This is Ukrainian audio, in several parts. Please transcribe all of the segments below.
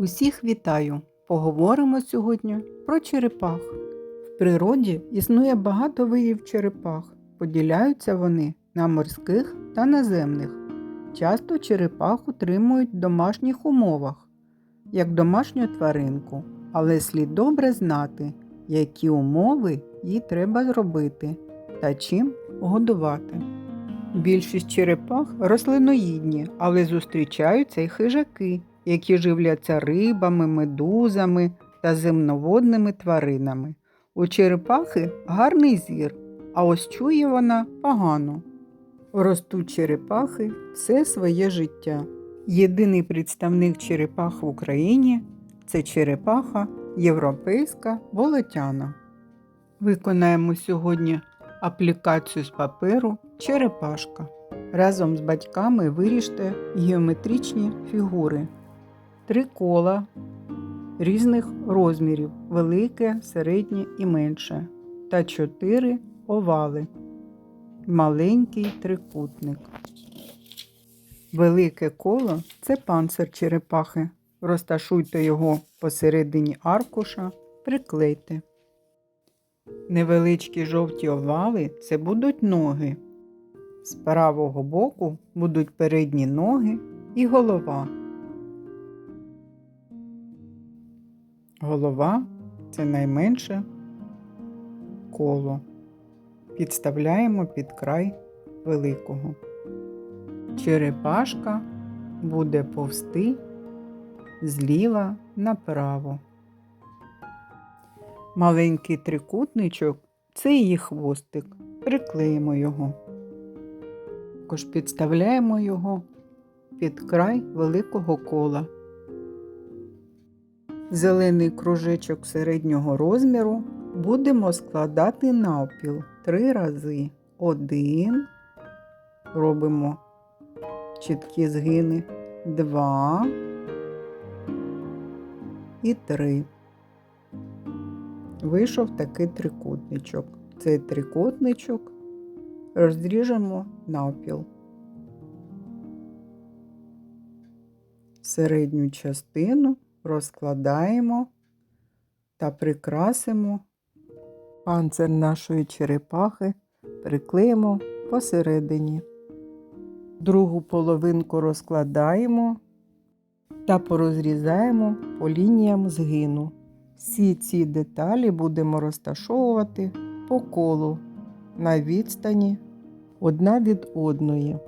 Усіх вітаю! Поговоримо сьогодні про черепах. В природі існує багато видів черепах. Поділяються вони на морських та наземних. Часто черепах утримують в домашніх умовах, як домашню тваринку, але слід добре знати, які умови їй треба зробити та чим годувати. Більшість черепах рослиноїдні, але зустрічаються й хижаки, які живляться рибами, медузами та земноводними тваринами. У черепахи гарний зір, а ось чує вона погано. Ростуть черепахи все своє життя. Єдиний представник черепах в Україні це черепаха європейська болотяна. Виконаємо сьогодні аплікацію з паперу черепашка. Разом з батьками виріжте геометричні фігури. Три кола різних розмірів велике, середнє і менше. Та чотири овали. Маленький трикутник. Велике коло це панцир черепахи. Розташуйте його посередині аркуша, приклейте. Невеличкі жовті овали це будуть ноги. З правого боку будуть передні ноги і голова. Голова це найменше коло. Підставляємо під край великого. Черепашка буде повсти зліва направо. Маленький трикутничок це її хвостик. Приклеїмо його. Також підставляємо його під край великого кола. Зелений кружечок середнього розміру будемо складати навпіл три рази. Один. Робимо чіткі згини. Два і три. Вийшов такий трикутничок. Цей трикутничок розріжемо навпіл. Середню частину розкладаємо та прикрасимо панцир нашої черепахи, приклеїмо посередині. Другу половинку розкладаємо та порозрізаємо по лініям згину. Всі ці деталі будемо розташовувати по колу на відстані одна від одної.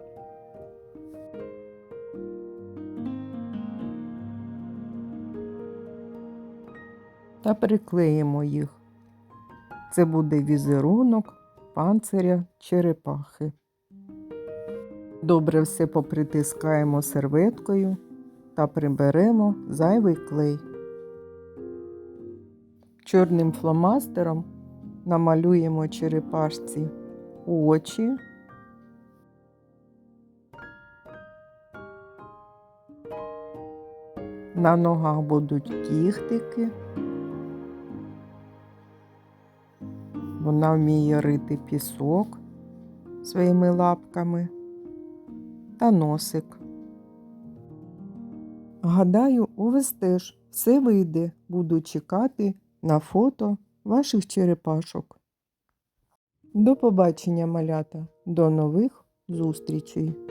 Та приклеїмо їх. Це буде візерунок панциря черепахи. Добре все попритискаємо серветкою та приберемо зайвий клей. Чорним фломастером намалюємо черепашці очі. На ногах будуть кіхтики. Вона вміє рити пісок своїми лапками та носик. Гадаю, у вас теж все вийде, буду чекати на фото ваших черепашок. До побачення, малята, до нових зустрічей!